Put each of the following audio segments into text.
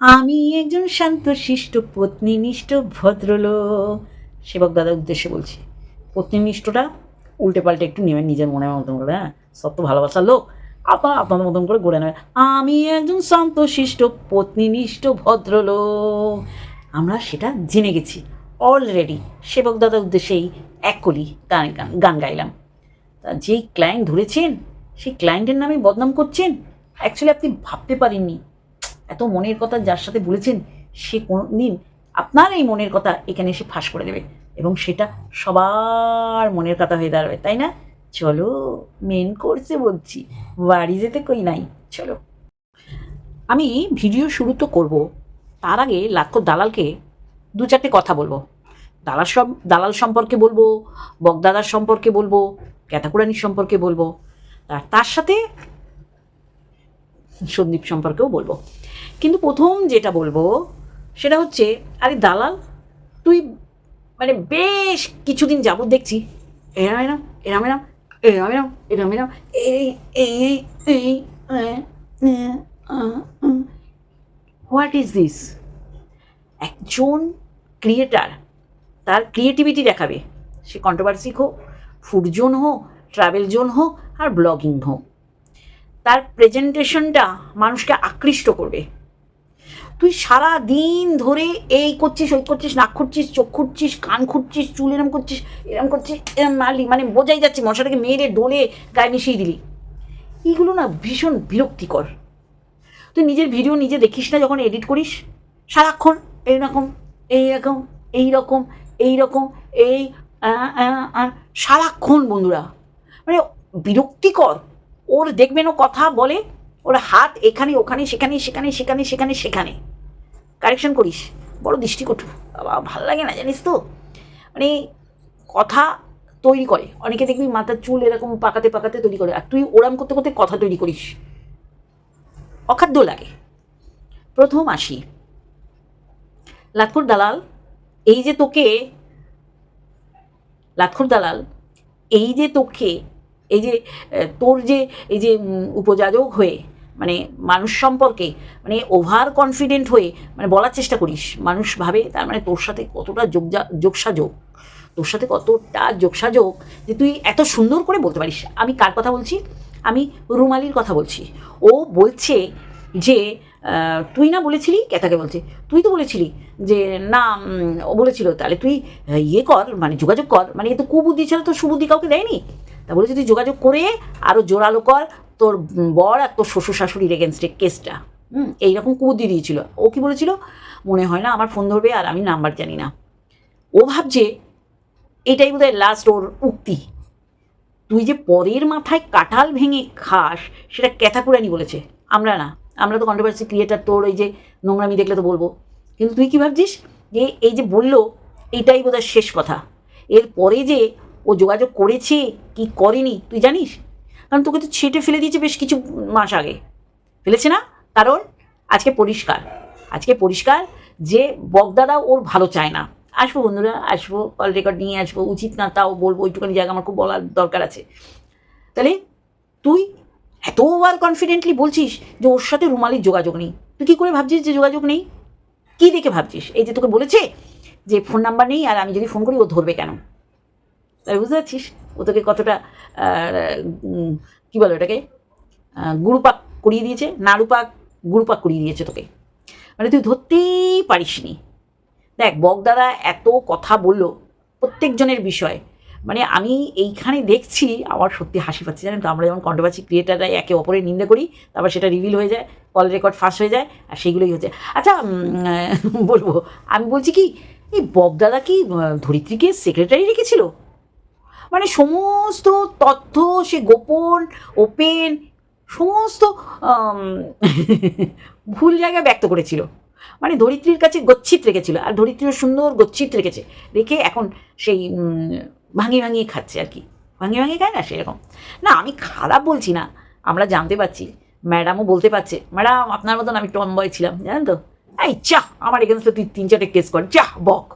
আমি একজন শান্ত, শিষ্ট, পত্নীনিষ্ঠ ভদ্রলোক। সেবক দাদার উদ্দেশ্যে বলছি, পত্নীনিষ্ঠটা উল্টে পাল্টে একটু নেবেন নিজের মনের মতন করে হ্যাঁ? সব তো ভালোবাসার লোক। আপনার আপনাদের মতন করে গড়ে নেবেন। আমি একজন শান্ত, শিষ্ট, পত্নীনিষ্ঠ ভদ্রলোক। আমরা সেটা জেনে গেছি। অলরেডি সেবক দাদার উদ্দেশ্যেই এক কলি গান গান গান গাইলাম। তা যেই ক্লায়েন্ট ধরেছেন, সেই ক্লায়েন্টের নামে বদনাম করছেন অ্যাকচুয়ালি আপনি ভাবতে পারেননি। এত মনের কথা যার সাথে বলেছেন, সে কোনো দিন আপনার এই মনের কথা এখানে এসে ফাঁস করে দেবে এবং সেটা সবার মনের কথা হয়ে দাঁড়াবে, তাই না? চলো মেন করছে বলছি, বাড়ি যেতে কই নাই? চলো। আমি ভিডিও শুরু তো করব, তার আগে লাক্ষো দালালকে দু চারটে কথা বলব। দালাল সব, দালাল সম্পর্কে বলব, বগদাদার সম্পর্কে বলব ক্যাথাকুরানির সম্পর্কে বলব, আর তার সাথে সন্দীপ সম্পর্কেও বলব। কিন্তু প্রথম যেটা বলব, সেটা হচ্ছে, আরে দালাল, তুই মানে বেশ কিছুদিন যাবত দেখছি। এরাম এরাম এরাম এরাম এরাম এরাম এরাম এরাম এই এই এই হোয়াট ইজ দিস একজন ক্রিয়েটার তার ক্রিয়েটিভিটি দেখাবে। সে কন্ট্রোভার্সি হোক ফুড জোন হোক ট্রাভেল জোন হোক, আর ব্লগিং হোক। তার প্রেজেন্টেশনটা মানুষকে আকৃষ্ট করবে। তুই সারা দিন ধরে এই করছিস, ওই করছিস, নাক খুঁড়ছিস, চোখ খুঁড়ছিস, কান খুঁড়ছিস, চুল এরম করছিস এরম করছিস, এরম মারলি মানে বোঝাই যাচ্ছে মশাটাকে মেরে ডোলে গায়ে মিশিয়ে দিলি। এইগুলো না ভীষণ বিরক্তিকর। তুই নিজের ভিডিও নিজে দেখিস না যখন এডিট করিস? সারাক্ষণ এইরকম এইরকম এইরকম এইরকম, এই সারাক্ষণ বন্ধুরা। মানে বিরক্তিকর। ওর দেখবেন ও কথা বলে, ওর হাত এখানে, ওখানে, সেখানে সেখানে সেখানে সেখানে সেখানে। কারেকশন করিস। বড় দৃষ্টিকটু। বাবা, ভালো লাগে না জানিস তো? মানে কথা তৈরি করে। অনেকে দেখবি মাথার চুল এরকম পাকাতে পাকাতে তৈরি করে। আর তুই ওরাম করতে করতে কথা তৈরি করিস। অখাদ্য লাগে। প্রথম আসি। লাটখুর দালাল, এই যে তোকে লাটখুর দালাল, এই যে তোকে এই যে তোর যে, এই যে উপযাজক হয়ে মানে মানুষ সম্পর্কে মানে ওভার কনফিডেন্ট হয়ে মানে বলার চেষ্টা করিস। মানুষ ভাবে তার মানে তোর সাথে কতটা যোগজা, যোগসাযোগ, তোর সাথে কতটা যোগসাযোগ যে তুই এত সুন্দর করে বলতে পারিস। আমি কার কথা বলছি? আমি রুমালির কথা বলছি। ও বলছে যে তুই না বলেছিলি? কেতাকে বলছে? তুই তো বলেছিলি যে, না ও বলেছিল। তাহলে তুই ইয়ে কর মানে যোগাযোগ কর। মানে এ তো কুবুদ্ধি ছাড়া তো সুবুদ্ধি কাউকে দেয়নি। তা বলেছে, তুই যোগাযোগ করে আরও জোরালো কর, তোর বর আর তোর শ্বশুর শাশুড়ির এগেনস্টে কেসটা হুম, এইরকম কুবুদ্ধি দিয়েছিল। ও কি বলেছিল? মনে হয় না, আমার ফোন ধরবে আর আমি নাম্বার জানি না। ও ভাবছে, এটাই বোধহয় লাস্ট ওর উক্তি। তুই যে পরের মাথায় কাঁঠাল ভেঙে খাস, সেটা ক্যাথাকুরানি বলেছে। আমরা না, আমরা তো কন্ট্রোভার্সি ক্রিয়েটার তোর ওই যে নোংরামি দেখলে তো বলব। কিন্তু তুই কি ভাবছিস? যে এই যে বলল, এটাই বোধহয় শেষ কথা। এর পরে যে ও যোগাযোগ করেছে? কি করেনি? তুই জানিস? কারণ তোকে তো ছেটে ফেলে দিয়েছে বেশ কিছু মাস আগে। ফেলেছে না? কারণ আজকে পরিষ্কার। আজকে পরিষ্কার যে বগদাদা ওর ভালো চায় না। আসব বন্ধুরা, আসব কল রেকর্ড নিয়ে আসব, উচিত না তাও বলব ওইটুখানি জায়গা আমার খুব বলার দরকার আছে। তাহলে তুই এত ওভার কনফিডেন্টলি বলছিস যে ওর সাথে রুমালির যোগাযোগ নেই। তুই কী করে ভাবছিস যে যোগাযোগ নেই? কী দেখে ভাবছিস? এই যে তোকে বলেছে যে ফোন নাম্বার নেই আর আমি যদি ফোন করি ও ধরবে কেন? তাই বুঝতে পারছিস? ও তোকে কতটা কী বলো আহ, গুরুপাক করিয়ে দিয়েছে নাড়ুপাক গুরুপাক করিয়ে দিয়েছে তোকে। মানে তুই ধরতেই পারিসনি। দেখ বগদাদা এত কথা বলল প্রত্যেকজনের বিষয়। মানে আমি এইখানে দেখছি আমার সত্যি হাসি পাচ্ছি জানেন তো? আমরা যেমন কন্ট্রোভার্সি ক্রিয়েটাররা একে অপরের নিন্দা করি তারপর সেটা রিভিল হয়ে যায় কল রেকর্ড ফাঁস হয়ে যায় আর সেগুলোই হচ্ছে। আচ্ছা বলব আমি বলছি কি এই বগদাদা কি ধরিত্রীকে সেক্রেটারি রেখেছিল? মানে সমস্ত তথ্য সে গোপন ওপেন সমস্ত ভুল জায়গায় ব্যক্ত করেছিল। মানে ধরিত্রীর কাছে গচ্ছিত রেখেছিল, আর ধরিত্রীও সুন্দর গচ্ছিত রেখেছে। রেখে এখন সেই ভাঙিয়ে ভাঙিয়ে খাচ্ছে আর কি। ভাঙিয়ে ভাঙিয়ে খায় না সেরকম না, আমি খারাপ বলছি না, আমরা জানতে পারছি। ম্যাডামও বলতে পারছে, ম্যাডাম, আপনার মতন আমি টম বয় ছিলাম, জানেন তো? এই, চাহ, আমার এগেনস্টে তুই তিন চারটে কেস কর, চাহ, বক।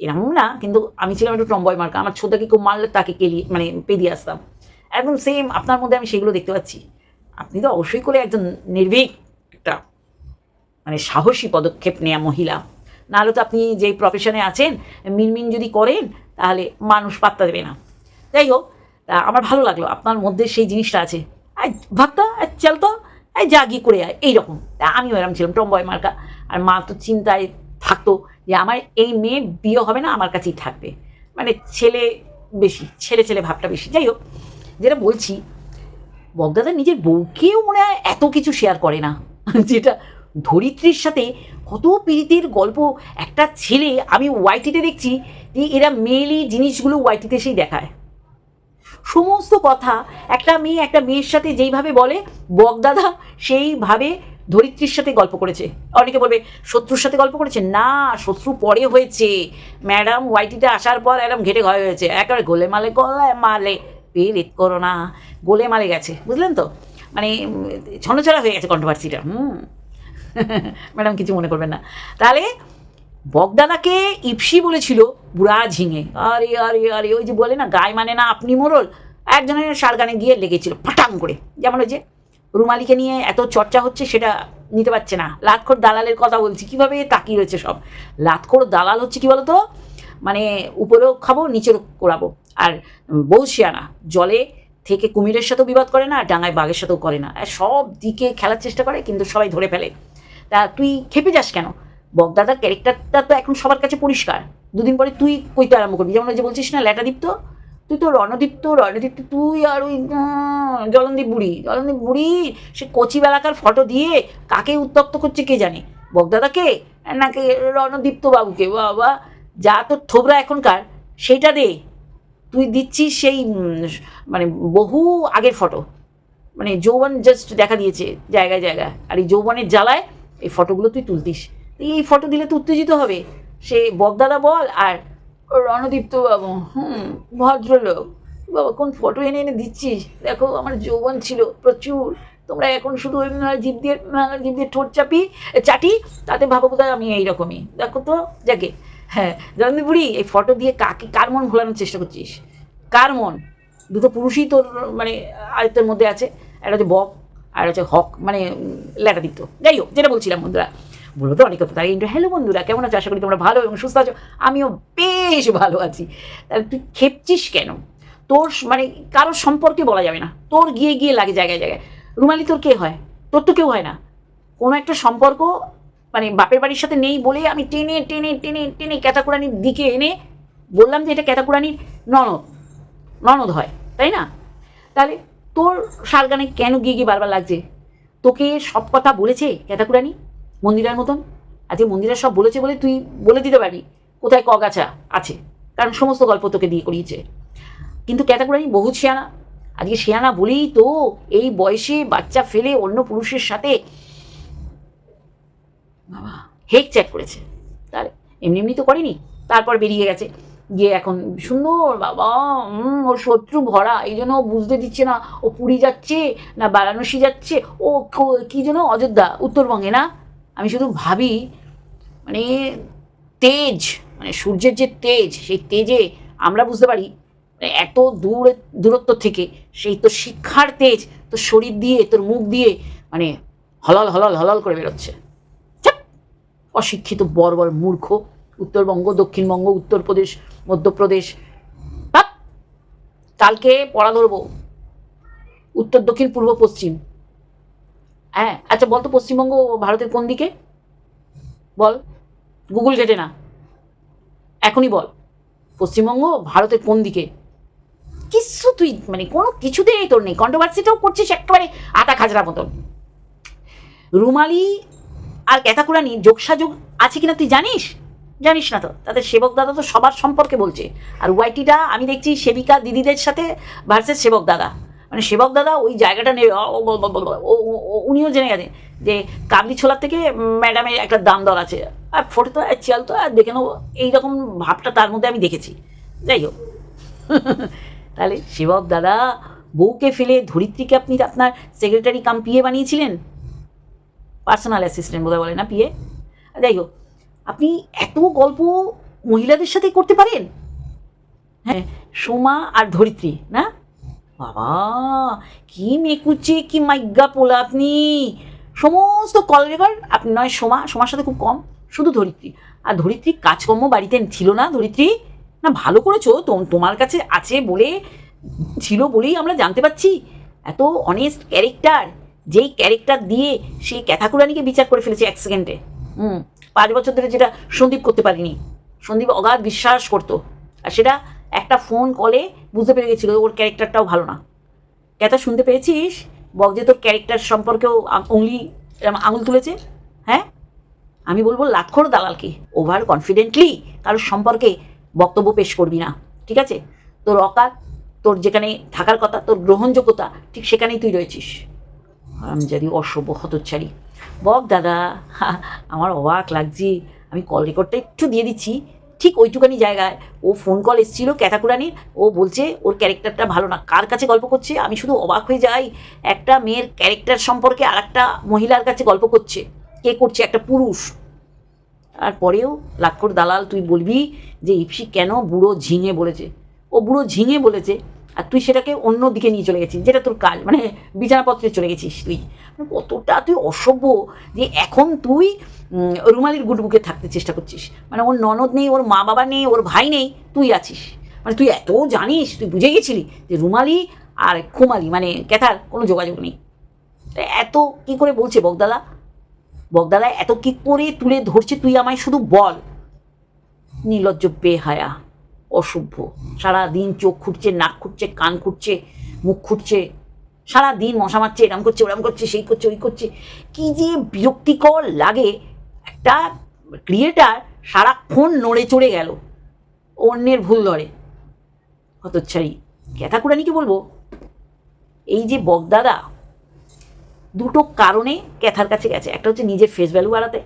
এরকম না, কিন্তু আমি ছিলাম একটু টম্বয় মার্কা। আমার ছোটাকে কেউ মারলে তাকে কেলিয়ে মানে পেরিয়ে আসতাম। একদম সেম আপনার মধ্যে আমি সেগুলো দেখতে পাচ্ছি। আপনি তো অবশ্যই করে একজন নির্ভীক একটা মানে সাহসী পদক্ষেপ নেয়া মহিলা। নাহলে তো আপনি যেই প্রফেশনে আছেন, মিনমিন যদি করেন, তাহলে মানুষ পাত্তা দেবে না। যাই হোক, তা আমার ভালো লাগল। আপনার মধ্যে সেই জিনিসটা আছে। আর ভাবতা আর তো এই যা গিয়ে করে আয়, এইরকম। আমিও এরকম ছিলাম টম্বয় মার্কা। আর মা তো চিন্তায় থাকতো যে আমার এই মেয়ে বিয়ে হবে না আমার কাছেই থাকবে। মানে ছেলে বেশি, ছেলে ছেলে ভাবটা বেশি। যাই হোক, যেটা বলছি, বগদাদা নিজের বউকেও মনে হয় এত কিছু শেয়ার করে না। যেটা ধরিত্রীর সাথে কত পীড়িতের গল্প। একটা ছেলে, আমি ওয়াইটিতে দেখছি যে এরা মেয়েলি জিনিসগুলো ওয়াইটিতে সেই দেখায়। সমস্ত কথা, একটা মেয়ে একটা মেয়ের সাথে যেইভাবে বলে, বগদাদা সেইভাবে ধরিত্রীর সাথে গল্প করেছে। অনেকে বলবে শত্রুর সাথে গল্প করেছে? না শত্রু পরে হয়েছে। ম্যাডাম ওয়াইটিতে আসার পর একদম ঘেটে ঘরে হয়েছে। একেবারে গোলে মালে গলে মালে পেরিত করো না। গোলে মালে গেছে। বুঝলেন তো? মানে উম, ছন্নছড়া হয়ে গেছে কন্ট্রোভার্সিটা হুম। ম্যাডাম কিছু মনে করবেন না। তাহলে বগদাদাকে ইপসি বলেছিল বুড়া ঝিঙে। আরে আরে আরে ওই যে বলে না গায়ে মানে না আপনি মোরল। একজনের সার গানে গিয়ে লেগেছিল ফাটাং করে। যেমন ওই যে রুমালিকে নিয়ে এত চর্চা হচ্ছে সেটা নিতে পারছে না। লাতখোর দালালের কথা বলছি, কীভাবে তাকিয়ে রয়েছে সব? লাতখোর দালাল হচ্ছে কি বলতো? মানে উপরেও খাব নিচেও করাবো। আর বৌসিয়ানা জলে থেকে কুমিরের সাথেও বিবাদ করে না, আর ডাঙায় বাঘের সাথেও করে না। আর সব দিকে খেলার চেষ্টা করে, কিন্তু সবাই ধরে ফেলে। তা তুই খেপে যাস কেন? বগদাদার ক্যারেক্টারটা তো এখন সবার কাছে পরিষ্কার। দুদিন পরে তুই কইতে আরম্ভ করবি। যেমন যে বলছিস না, ল্যাটাদীপ্ত? তুই তো রণদীপ্ত রণদীপ্ত তুই আর ওই জলনদীপ বুড়ি। জলনদীপ বুড়ি, সে কচি বেলাকার ফটো দিয়ে কাকে উত্তক্ত করছে কে জানে? বগদাদাকে? নাকি রণদীপ্ত বাবুকে? বাবা, যা তোর থোবরা এখনকার সেইটা দে। তুই দিচ্ছিস সেই মানে বহু আগের ফটো মানে যৌবন জাস্ট দেখা দিয়েছে, জায়গায় জায়গায়। আর এই যৌবনের জ্বালায় এই ফটোগুলো তুই তুলতিস। এই ফটো দিলে তো উত্তেজিত হবে। সে বগদাদা বল আর রণদীপ্ত বাবু, হুম, ভদ্রলোক। বাবা, কোন ফটো এনে এনে দিচ্ছিস? দেখো, আমার যৌবন ছিল প্রচুর। তোমরা এখন শুধু ওই জিভ দিয়ে জিভ দিয়ে ঠোঁট চাপি চাটি, তাতে ভাবো বোধহয় আমি এইরকমই দেখো তো, যাকে। হ্যাঁ বুড়ি, এই ফটো দিয়ে কাকে, কার মন ভোলানোর চেষ্টা করছিস? কার মন? দুটো পুরুষই তোর মানে আয়ত্তের মধ্যে আছে। একটা হচ্ছে বক, আর হচ্ছে হক মানে ল্যাটাদিত্য যাই হোক, যেটা বলছিলাম বন্ধুরা। বলব তো অনেক কথা তাই ইন্টু হ্যালো বন্ধুরা, কেমন আছো? আশা করি তোমরা ভালো এবং সুস্থ আছো। আমিও বেশ ভালো আছি। তাহলে তুই খেপছিস কেন? তোর মানে কারোর সম্পর্কে বলা যাবে না। তোর গিয়ে গিয়ে লাগে জায়গায় জায়গায়। রুমালি, তোর কে হয়? তোর তো কেউ হয় না। কোনো একটা সম্পর্ক মানে বাপের বাড়ির সাথে নেই বলে আমি টেনে টেনে টেনে টেনে ক্যাতাকুরানির দিকে এনে বললাম যে এটা ক্যাতাকুরানির ননদ ননদ হয়, তাই না? তাহলে তোর সারগানে কেন গিয়ে গিয়ে বারবার লাগছে? তোকে সব কথা বলেছে ক্যাতাকুরানি মন্দিরার মতন? আজকে মন্দিরা সব বলেছে বলে তুই বলে দিতে পারবি কোথায় কগাছা আছে? কারণ সমস্ত গল্প তোকে দিয়ে করিয়েছে। কিন্তু ক্যাতাকুরানি বহু শিয়ানা। আজকে শিয়ানা বলেই তো এই বয়সে বাচ্চা ফেলে অন্য পুরুষের সাথে বাবা, হেক চ্যাট করেছে। তার এমনি এমনি তো করেনি। তারপর বেরিয়ে গেছে। গিয়ে এখন সুন্দর বাবা ওর শত্রু ভরা। এই জন্য বুঝতে দিচ্ছে না। ও পুরী যাচ্ছে না বারাণসী যাচ্ছে। ও কি যেন অযোধ্যা, উত্তরবঙ্গে না? আমি শুধু ভাবি মানে তেজ মানে সূর্যের যে তেজ, সেই তেজে আমরা বুঝতে পারি মানে এত দূর, দূরত্ব থেকে সেই তোর শিক্ষার তেজ তোর শরীর দিয়ে, তোর মুখ দিয়ে মানে হলল হলল হলল করে বেরোচ্ছে! অশিক্ষিত, বর্বর, মূর্খ, উত্তরবঙ্গ, দক্ষিণবঙ্গ, উত্তরপ্রদেশ, মধ্যপ্রদেশ! কালকে পড়া ধরবো, উত্তর, দক্ষিণ, পূর্ব, পশ্চিম হ্যাঁ আচ্ছা বল তো পশ্চিমবঙ্গ ভারতের কোন দিকে? বল, গুগল ঘেটে না। এখনই বল, পশ্চিমবঙ্গ ভারতের কোন দিকে? কিছু তুই মানে কোনো কিছুতেই তোর নেই কন্ট্রোভার্সিটাও করছিস একেবারে আটা খাজরা মতন। রুমালি আর ক্যাতাকুরানি যোগসাযোগ আছে কিনা তুই জানিস? জানিস না তো, তাদের সেবক দাদা তো সবার সম্পর্কে বলছে। আর ওয়াইটিটা আমি দেখছি সেবিকা দিদিদের সাথে ভার্সেস সেবক দাদা। মানে সেবক দাদা ওই জায়গাটা উনিও জেনে গেছেন যে কাবলি ছোলার থেকে ম্যাডামের একটা দাম দর আছে। আর ফটো তো, আর চাল তো, আর দেখে নেব, এইরকম ভাবটা তার মধ্যে আমি দেখেছি। যাই হোক। তাহলে সেবক দাদা, বউকে ফেলে ধরিত্রীকে আপনি আপনার সেক্রেটারি কাম পিএ বানিয়েছিলেন? পার্সোনাল অ্যাসিস্ট্যান্ট বোধহয় বলে না পিএ যাই হোক, আপনি এত গল্প মহিলাদের সাথে করতে পারেন? হ্যাঁ সোমা আর ধরিত্রী, না? বাবা, কি মেকুচে, কি মাইগা পোলা আপনি সমস্ত কল রেকর্ড, আপনি নয়, সোমা, সোমার সাথে খুব কম, শুধু ধরিত্রী। আর ধরিত্রী কাজকর্ম বাড়িতে ছিল না, ধরিত্রী? না, ভালো করেছ তোমার কাছে আছে বলে ছিল বলেই আমরা জানতে পারছি। এত অনেস্ট ক্যারেক্টার যেই ক্যারেক্টার দিয়ে সেই ক্যাথাকুরানিকে বিচার করে ফেলেছে এক সেকেন্ডে হুম, পাঁচ বছর ধরে যেটা সন্দীপ করতে পারিনি। সন্দীপ অগাধ বিশ্বাস করতো। আর সেটা একটা ফোন কলে বুঝতে পেরে গেছিল, ওর ক্যারেক্টারটাও ভালো না। ক্যাথা শুনতে পেয়েছিস? বক যে তোর ক্যারেক্টার সম্পর্কেও উংলি আঙুল তুলেছে? হ্যাঁ? আমি বলব লাক্ষর দালালকে ওভার কনফিডেন্টলি কারোর সম্পর্কে বক্তব্য পেশ করবি না, ঠিক আছে? তোর অকাত, তোর যেখানে থাকার কথা, তোর গ্রহণযোগ্যতা, ঠিক সেখানেই তুই রয়েছিস। হারামজাদি অসভ্য হতচ্ছাড়ি। বক দাদা আমার অবাক লাগছে। আমি কল রেকর্ডটা একটু দিয়ে দিচ্ছি। ঠিক ওইটুখানি জায়গায়। ও ফোন কল এসেছিল ক্যাথাকুরানির। ও বলছে, ওর ক্যারেক্টারটা ভালো না। কার কাছে গল্প করছে? আমি শুধু অবাক হয়ে যাই, একটা মেয়ের ক্যারেক্টার সম্পর্কে আর একটা মহিলার কাছে গল্প করছে। কে করছে? একটা পুরুষ। আর পরেও লাক্ষর দালাল, তুই বলবি যে ইপসি কেন বুড়ো ঝিঙে বলেছে? ও বুড়ো ঝিঙে বলেছে। আর তুই সেটাকে অন্য দিকে নিয়ে চলে গেছিস, যেটা তোর কাজ মানে বিছানাপত্রে চলে গেছিস তুই। মানে কতটা তুই অসভ্য যে এখন তুই রুমালির গুটবুকে থাকতে চেষ্টা করছিস। মানে ওর ননদ নেই, ওর মা বাবা নেই, ওর ভাই নেই, তুই আছিস। মানে তুই এত জানিস, তুই বুঝে গেছিলি যে রুমালি আর খুমালি মানে ক্যাথার, কোনো যোগাযোগ নেই। এত কি করে বলছে বগদাদা বগদাদা এত কি করে তুলে ধরছে তুই আমায় শুধু বল। নির্লজ্জ বেহায়া। অসভ্য। সারা দিন চোখ খুঁটছে নাক খুঁটছে কান খুঁটছে মুখ খুঁটছে সারা দিন মশা মারছে, এরম করছে, ওরম করছে, সেই করছে, ওই করছে। কি যে বিরক্তিকর লাগে একটা ক্রিয়েটার সারাক্ষণ নড়ে চড়ে গেল। অন্যের ভুল ধরে। হতচ্ছাড়ি। ক্যাথাকুরানিকে বলব, এই যে বগদাদা, দুটো কারণে ক্যাথার কাছে গেছে। একটা হচ্ছে নিজের ফেস ভ্যালু বাড়াতে।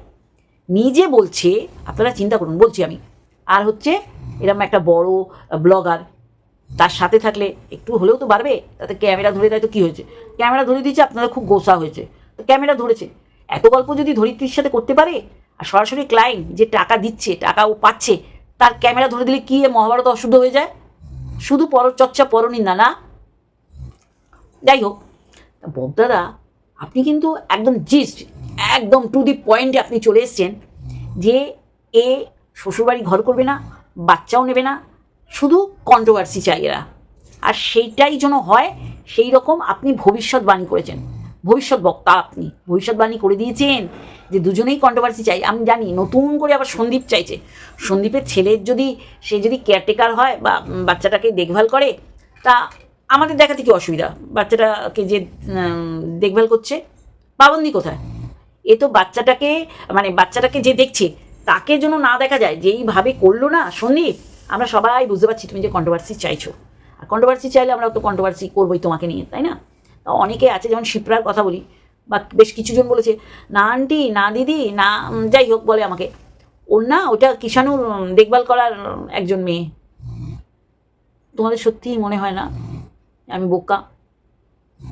নিজে বলছে, আপনারা চিন্তা করুন, বলছি আমি, আর হচ্ছে এরকম একটা বড় ব্লগার তার সাথে থাকলে একটু হলেও তো বাড়বে। তাতে ক্যামেরা ধরে দেয় তো কী হয়েছে? ক্যামেরা ধরে দিয়েছে, আপনারা খুব গোসা হয়েছে। তো ক্যামেরা ধরেছে। এত গল্প যদি ধরিত্রীর সাথে করতে পারে, আর সরাসরি ক্লায়েন্ট যে টাকা দিচ্ছে, টাকা ও পাচ্ছে, তার ক্যামেরা ধরে দিলে কী মহাভারত অশুদ্ধ হয়ে যায়? শুধু পরচর্চা পরনিন্দা না যাই হোক ববদাদা, আপনি কিন্তু একদম জিস্ট একদম টু দি পয়েন্টে আপনি চলে এসছেন যে এ শ্বশুরবাড়ি ঘর করবে না বাচ্চাও নেবে না, শুধু কন্ট্রোভার্সি চাই এরা। আর সেইটাই যেন হয়, সেই রকম আপনি ভবিষ্যৎবাণী করেছেন। ভবিষ্যৎ বক্তা আপনি, ভবিষ্যৎবাণী করে দিয়েছেন যে দুজনেই কন্ট্রোভার্সি চাই। আমি জানি, নতুন করে আবার সন্দীপ চাইছে। সন্দীপের ছেলের যদি, সে যদি কেয়ারটেকার হয় বা বাচ্চাটাকে দেখভাল করে, তা আমাদের দেখাতে কি অসুবিধা? বাচ্চাটাকে যে দেখভাল করছে, পাবন্দি কোথায়? এ তো বাচ্চাটাকে মানে বাচ্চাটাকে যে দেখছে তাকে যেন না দেখা যায় যেইভাবে করল না সন্দীপ আমরা সবাই বুঝতে পারছি তুমি যে কন্ট্রোভার্সি চাইছো। আর কন্ট্রোভার্সি চাইলে আমরা তো কন্ট্রোভার্সি করবোই তোমাকে নিয়ে, তাই না? তা অনেকে আছে, যেমন শিপ্রার কথা বলি, বা বেশ কিছুজন বলেছে, না আন্টি, না দিদি, না যাই হোক বলে আমাকে। ওর না, ওটা কিষাণুর দেখভাল করার একজন মেয়ে। তোমাদের সত্যিই মনে হয় না? আমি বোকা।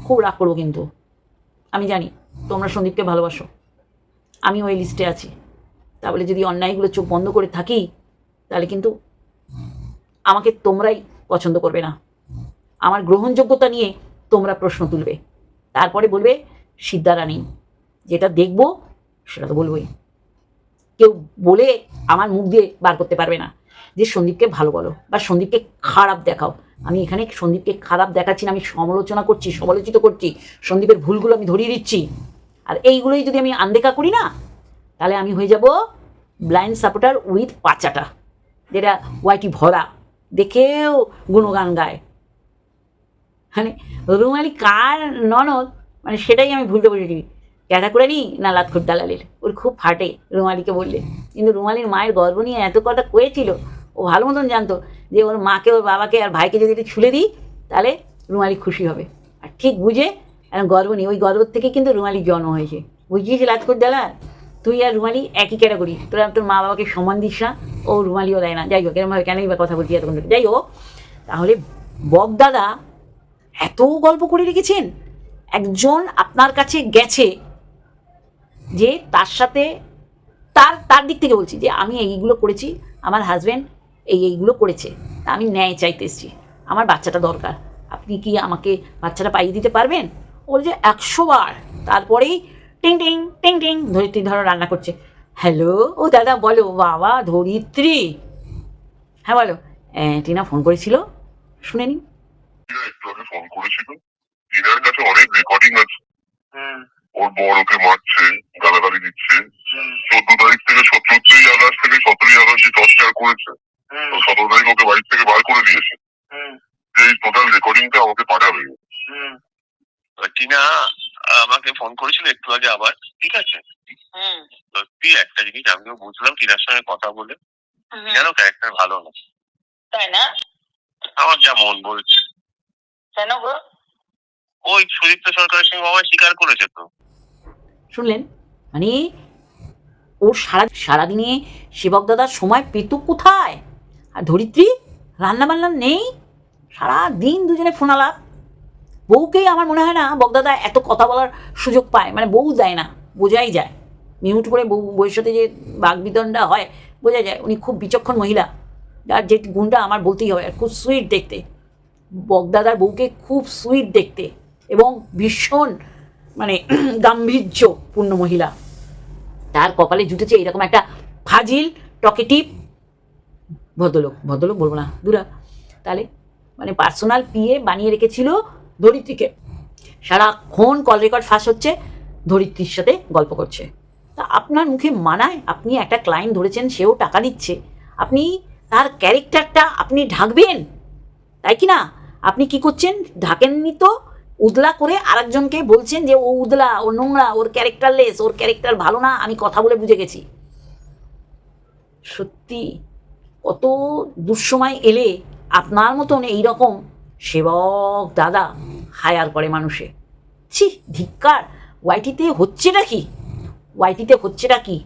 খুব রাগ করব কিন্তু। আমি জানি, তোমরা সন্দীপকে ভালোবাসো। আমি ওই লিস্টে আছি। তাহলে যদি অন্যায়গুলো চোখ বন্ধ করে থাকি, তাহলে কিন্তু আমাকে তোমরাই পছন্দ করবে না। আমার গ্রহণযোগ্যতা নিয়ে তোমরা প্রশ্ন তুলবে। তারপরে বলবে সিদ্ধা রানী, যেটা দেখব, সেটা তো বলবোই। কেউ বলে আমার মুখ দিয়ে বার করতে পারবে না। যে সন্দীপকে ভালো বলো বা সন্দীপকে খারাপ দেখাও। আমি এখানে সন্দীপকে খারাপ দেখাচ্ছি না, আমি সমালোচনা করছি, সমালোচিত করছি, সন্দীপের ভুলগুলো আমি ধরিয়ে দিচ্ছি। আর এইগুলোই যদি আমি আনদেখা করি না তাহলে আমি হয়ে যাব ব্লাইন্ড সাপোর্টার উইথ পাচাটা যেটা ওয়াইটি ভরা। দেখেও গুণগান গায়। মানে রুমালি কার ননদ? মানে সেটাই আমি ভুলতে করে নি না লাতখুর দালালের? ওর খুব ফাটে রুমালিকে বললে। কিন্তু রুমালির মায়ের গর্ব নিয়ে এত কথা কয়েছিল। ও ভালো মতন জানতো যে ওর মাকে, ওর বাবাকে আর ভাইকে যদি একটু ছুলে দিই, তাহলে রুমালি খুশি হবে। আর ঠিক বুঝে গর্ব নেই। ওই গর্ব থেকে কিন্তু রুমালির জন্ম হয়েছে। বুঝিয়েছি লাতখুর দালাল? তুই আর রুমালি একই ক্যাটাগরি তোরা, তোর মা বাবাকে সম্মান দিস না, ও রুমালিও দেয় না। যাই হোক এরমভাবে কেনই বা কথা বলছি এতক্ষণ। যাই হোক, তাহলে বক দাদা এত গল্প করে রেখেছেন। একজন আপনার কাছে গেছে যে তার সাথে, তার তার দিক থেকে বলছি যে আমি এইগুলো করেছি, আমার হাজব্যান্ড এই এইগুলো করেছে, তা আমি ন্যায় চাইতে এসেছি। আমার বাচ্চাটা দরকার। আপনি কি আমাকে বাচ্চাটা পাইয়ে দিতে পারবেন? ও যে একশো বার। তারপরেই টিং টিং টিং টিং ধরিত্রী ধরো রান্না করছে। হ্যালো ও দাদা বলো। বাবা ধরিত্রী। হ্যাঁ বলো। টিনা ফোন করেছিল? শুনে নিন। টিনা একটু আগে ফোন করেছিল। টিনার কাছে অনেক রেকর্ডিং আছে। ওর বর ওকে মারছে গালাগালি দিচ্ছে। চোদ্দ তারিখ থেকে চোদ্দই আগস্ট থেকে সতেরোই আগস্ট করেছে তো সতেরো তারিখ ওকে বাড়ি থেকে বার করে দিয়েছে। হুম। এই টোটাল রেকর্ডিংটা আমাকে পাঠাবে। টিনা আমাকে ফোন করেছিল একটু আগে আবার ঠিক আছে? সত্যি একটা জিনিস আমিও বুঝলাম টিনার সঙ্গে কথা বলে। টিনারও ক্যারেক্টার ভালো না। তাই না? আমার যা মন বলছে। কেন গো? ওই সুদীপ্ত সরকারের সঙ্গে স্বীকার করেছে তো। শুনলেন? মানে ও সারা সারাদিনে সেবক দাদার সময় পেত কোথায়? আর ধরিত্রী রান্না বান্না নেই? সারা দিন দুজনে ফোন আলাপ। বউকেই আমার মনে হয় না বকদাদা এত কথা বলার সুযোগ পায়। মানে বউ দেয় না, বোঝাই যায়। মিউট করে বউ বউয়ের সাথে যে বাগবিদণ্ডা হয় বোঝা যায়। উনি খুব বিচক্ষণ মহিলা। যার যে গুণটা আমার বলতেই হবে, আর খুব সুইট দেখতে। বকদাদার বউকে খুব সুইট দেখতে এবং ভীষণ মানে গাম্ভীর্যপূর্ণ মহিলা। তার কপালে জুটেছে এরকম একটা ফাজিল, টকেটিভ ভদ্রলোক। ভদ্রলোক বলব না, দুরা। তাহলে মানে পার্সোনাল পিয়ে বানিয়ে রেখেছিল ধরিত্রীকে। সারাক্ষণ কল রেকর্ড ফাঁস হচ্ছে, ধরিত্রীর সাথে গল্প করছে। তা আপনার মুখে মানায় আপনি একটা ক্লায়েন্ট ধরেছেন, সেও টাকা দিচ্ছে। আপনি তার ক্যারেক্টারটা আপনি ঢাকবেন? তাই কি না? আপনি কি করছেন? ঢাকেননি তো? উদলা করে আরেকজনকে বলছেন যে, ও উদলা, ও নোংরা, ওর ক্যারেক্টারলেস ওর ক্যারেক্টার ভালো না, আমি কথা বলে বুঝে গেছি। সত্যি, কত দুঃসময় এলে আপনার মতন এইরকম সেবক দাদা হায়ার করে মানুষে। ছি, ধিক্কার। ওয়াইটিতে হচ্ছেটা কি ওয়াইটিতে হচ্ছেটা কি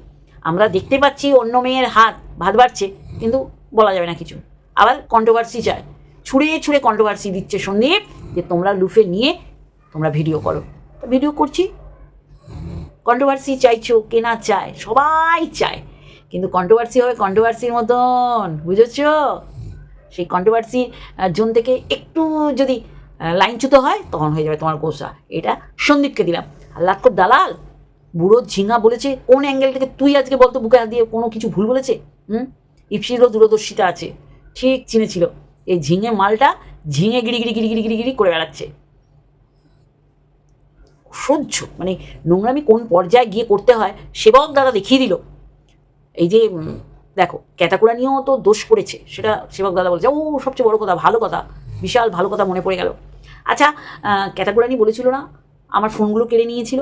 আমরা দেখতে পাচ্ছি অন্য মেয়ের হাত, ভাত বাড়ছে, কিন্তু বলা যাবে না কিছু। আবার কন্ট্রোভার্সি চায়। ছুঁড়ে ছুঁড়ে কন্ট্রোভার্সি দিচ্ছে সন্দীপ, যে তোমরা লুফে নিয়ে তোমরা ভিডিও করো। ভিডিও করছি? কন্ট্রোভার্সি চাইছো কে না চায়, সবাই চায়। কিন্তু কন্ট্রোভার্সি হবে কন্ট্রোভার্সির মতন, বুঝেছ? সেই কন্ট্রোভার্সি জোন থেকে একটু যদি লাইনচ্যুত হয়, তখন হয়ে যাবে তোমার গোসা। এটা সন্দীপকে দিলাম। লাটকর দালাল, বুড়ো ঝিঙা বলেছে, কোন অ্যাঙ্গেল থেকে তুই আজকে বলতো বুকে দিয়ে কোনো কিছু ভুল বলেছে? হুম? ইপসিরও দূরদর্শিতা আছে। ঠিক চিনেছিল। এই ঝিঙে মালটা ঝিঙে গিরি গিরি গিরি গিরি গিরি গিরি করে বেড়াচ্ছে। সহ্য মানে নোংরামি কোন পর্যায়ে গিয়ে করতে হয়, সেবক দাদা দেখিয়ে দিল। এই যে দেখো ক্যাতাকুড়া নিয়েও তো দোষ করেছে, সেটা সেবক দাদা বলছে। ও, সবচেয়ে বড় কথা, ভালো কথা, বিশাল ভালো কথা মনে পড়ে গেল। আচ্ছা ক্যাটাগোরানি বলেছিল না? আমার ফোনগুলো কেড়ে নিয়েছিল।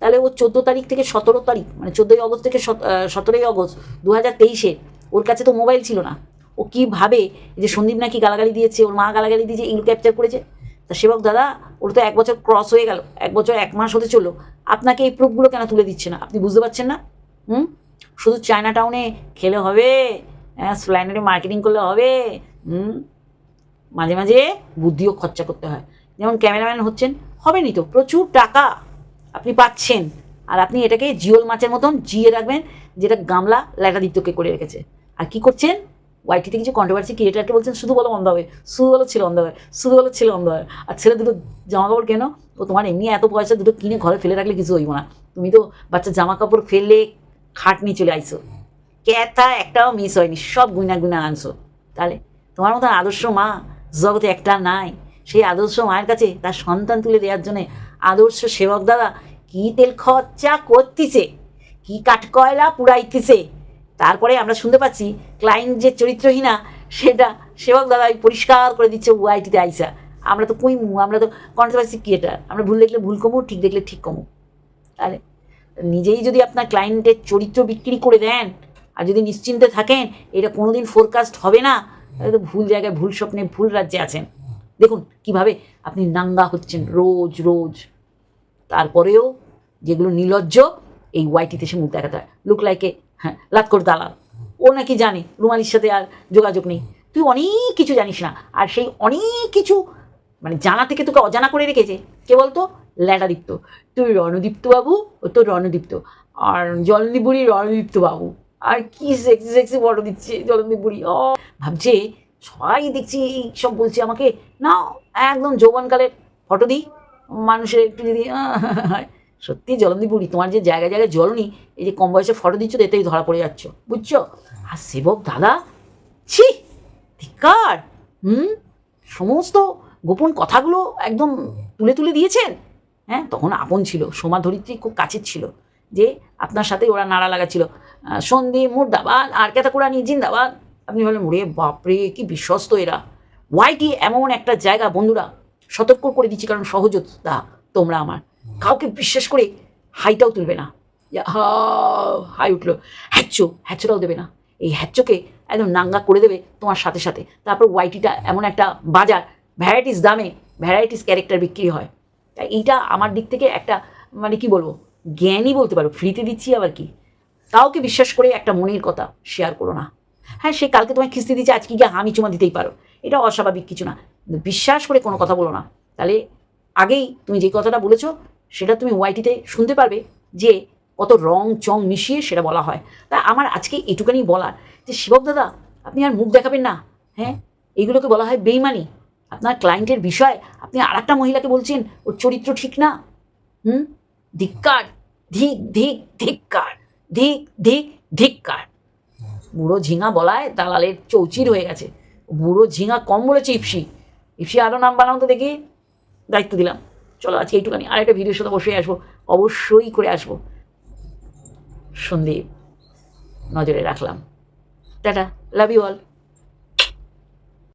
তাহলে ও চোদ্দ তারিখ থেকে সতেরো তারিখ মানে চোদ্দোই অগস্ট থেকে সতেরোই অগস্ট দু হাজার তেইশে ওর কাছে তো মোবাইল ছিল না। ও কি ভাবে যে সন্দীপ নাকি গালাগালি দিয়েছে, ওর মা গালাগালি দিয়েছে এগুলো ক্যাপচার করেছে? তা সেবক দাদা, ওর তো এক বছর ক্রস হয়ে গেল, এক বছর এক মাস হতে চলল। আপনাকে এই প্রুফগুলো কেন তুলে দিচ্ছে না? আপনি বুঝতে পারছেন না? হুম? শুধু চায়না টাউনে খেলে হবে হ্যাঁ স্প্ল্যান্ডারে মার্কেটিং করলে হবে, হুম? মাঝে মাঝে বুদ্ধিও খরচা করতে হয়। যেমন ক্যামেরাম্যান হচ্ছেন হবেনি তো, প্রচুর টাকা আপনি পাচ্ছেন। আর আপনি এটাকে জিওল মাছের মতন জিয়ে রাখবেন, যেটা গামলা ল্যাটাদিত্যকে করে রেখেছে। আর কি করছেন? ওয়াইটিতে কিছু কন্ট্রোভার্সি ক্রিয়েটারকে বলছেন, শুধু বলো অন্ধ হবে, শুধু বলো ছেলে অন্ধ হবে, শুধু বলো ছেলে অন্ধ হবে। আর ছেলে দুটো জামা কাপড় কেন? ও তোমার এমনি এত পয়সা দুটো কিনে ঘরে ফেলে রাখলে কিছু হইব না। তুমি তো বাচ্চা জামা কাপড় খাট নিয়ে চলে আইসো ক্যাথা একটাও মিস হয়নি, সব গুইনা গুইনা আনছো। তাহলে তোমার মতন আদর্শ মা জগতে একটা নাই। সেই আদর্শ মায়ের কাছে তার সন্তান তুলে দেওয়ার জন্যে আদর্শ সেবক দাদা কী তেল খরচা করতিছে? কী কাঠকয়লা পুড়াইতেছে? তারপরে আমরা শুনতে পাচ্ছি ক্লায়েন্ট যে চরিত্রহীনা, সেটা সেবক দাদা পরিষ্কার করে দিচ্ছে ওয়াইটিতে আইসা। আমরা তো কুইমু, আমরা তো কন্ট্রোভার্সি ক্রিয়েটার আমরা ভুল দেখলে ভুল কমু, ঠিক দেখলে ঠিক কমু। তাহলে নিজেই যদি আপনার ক্লায়েন্টের চরিত্র বিক্রি করে দেন আর যদি নিশ্চিন্তে থাকেন, এটা কোনোদিন ফোরকাস্ট হবে না, তাহলে তো ভুল জায়গায় ভুল স্বপ্নে ভুল রাজ্যে আছেন। দেখুন কীভাবে আপনি নাঙ্গা হচ্ছেন রোজ রোজ। তারপরেও যেগুলো নির্লজ্জ এই ওয়াইটিতে সে মুখ দেখাতে হয়। লুক লাইকে হ্যাঁ লাতকর দালাল। ও নাকি জানে রুমালির সাথে আর যোগাযোগ নেই। তুই অনেক কিছু জানিস না। আর সেই অনেক কিছু মানে জানা থেকে তোকে অজানা করে রেখেছে। কে বলতো? ল্যাটাদীপ্ত। তুই রণদীপ্ত বাবু ও তো রণদীপ্ত। আর জলদি বুড়ি রণদীপ্ত বাবু আর কি সেক্সি সেক্সি বড় দিচ্ছে জলদি বুড়ি ও ভাবছে সবাই দেখছি এই সব বলছে আমাকে না একদম যৌবনকালের ফটো দিই মানুষের একটু যদি সত্যি জলন্দি বুড়ি তোমার যে জায়গায় জায়গায় জলনি এই যে কম বয়সে ফটো দিচ্ছ এতেই ধরা পড়ে যাচ্ছ, বুঝছ? আর সেবক দাদা, ছি, ধিক্কার, হুম? সমস্ত গোপন কথাগুলো একদম তুলে তুলে দিয়েছেন? হ্যাঁ তখন আপন ছিল সোমা ধরিত্রী খুব কাছের ছিল, যে আপনার সাথে ওরা নাড়া লাগাচ্ছিল। সন্ধি, মুর্দাবাদ, আর কেতা কোরআনি জিন্দাবাদ। আপনি বলেন, ওরে বাপরে, কি বিশ্বস্ত এরা। ওয়াইটি এমন একটা জায়গা, বন্ধুরা? সতর্ক করে দিচ্ছি, কারণ সহযোদ্ধা তোমরা আমার। কাউকে বিশ্বাস করে হাইটাও তুলবে না। হাই উঠল। হ্যাচ্চো হ্যাচ্চোটাও দেবে না। এই হ্যাচ্চোকে একদম নাঙ্গা করে দেবে তোমার সাথে সাথে। তারপর ওয়াইটিটা এমন একটা বাজার, ভ্যারাইটিস দামে ভ্যারাইটিস ক্যারেক্টার বিক্রি হয়। তাই এইটা আমার দিক থেকে একটা মানে কি বলব, জ্ঞানই বলতে পারো। ফ্রিতে দিচ্ছি আবার কি? কাউকে বিশ্বাস করে একটা মনের কথা শেয়ার করো না। হ্যাঁ সে কালকে তোমায় খিস্তি দিচ্ছে আজকে গিয়ে হামি চুমা দিতেই পারো। এটা অস্বাভাবিক কিছু না। বিশ্বাস করে কোনো কথা বলো না। তাহলে আগেই তুমি যে কথাটা বলেছ, সেটা তুমি ওয়াইটিতে শুনতে পারবে যে কত রং চং মিশিয়ে সেটা বলা হয়। তা আমার আজকে এটুকানি বলার যে শিবক দাদা, আপনি আর মুখ দেখাবেন না হ্যাঁ? এইগুলোকে বলা হয় বেইমানি। আপনার ক্লায়েন্টের বিষয়, আপনি আর একটা মহিলাকে বলছেন, ওর চরিত্র ঠিক না। হুম? ধিক্কার, ধিক ধিক, ধিক্কার, ধিক ধিক, ধিক্কার। বুড়ো ঝিঙা বলায় দালালের চৌচির হয়ে গেছে। বুড়ো ঝিঙা কম বলেছে ইপসি ইপসি আরও নাম বানাও তো দেখি। দায়িত্ব দিলাম। চলো, আজকে এইটুখানি। আর একটা ভিডিওর সাথে অবশ্যই আসব। অবশ্যই করে আসব। সন্দীপ, নজরে রাখলাম। Tata love you all